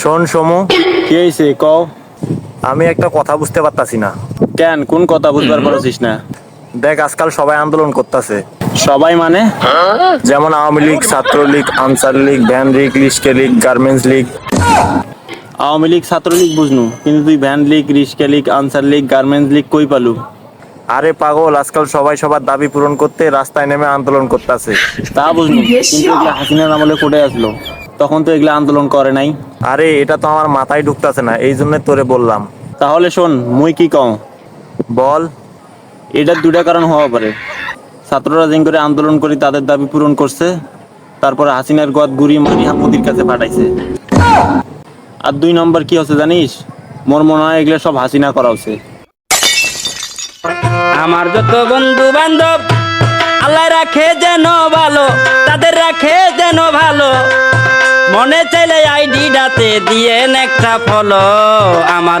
শোন সমু। কি হয়েছে কও। আমি একটা কথা বুঝতে পারতাছি না। কেন? কোন কথা বুঝবার পারছিস না? দেখ আজকাল সবাই আন্দোলন করতেছে। সবাই মানে? যেমন Awami League Chhatra League Ansar League van League লিস্কে League garments League. Awami League Chhatra League বুঝনু কিন্তু তুই van League rickshaw League Ansar League garments League কই পালু? আরে পাগল আজকাল সবাই সবার দাবি পূরণ করতে রাস্তায় নেমে আন্দোলন করতেছে। তা বুঝনু কিন্তু এগুলা হাসিনার আমলে কোটে আসলো? তখন তো এগুলা আন্দোলন করে নাই। আরে এটা তো আমার মাথায় ঢুকতেছে না এই জন্য তোরে বললাম। তাহলে শোন মুই কি কও? বল। এটার দুটা কারণ হওয়া পারে। ছাত্ররা যেন করে আন্দোলন করে তাদের দাবি পূরণ করছে তারপরে হাসিনার গদ গুড়ি মারি মোদির কাছে পাঠাইছে। আর দুই নম্বর কি হচ্ছে জানিস? মোর মনে হয় এগুলো সব হাসিনা করা হচ্ছে আমার যত বন্ধু বান্ধব আল্লাহ রাখে যেন ভালো তাদের রাখে যেন ভালো। মনে চাইলে আইডিটাতে দিয়ে একটা ফলো আমার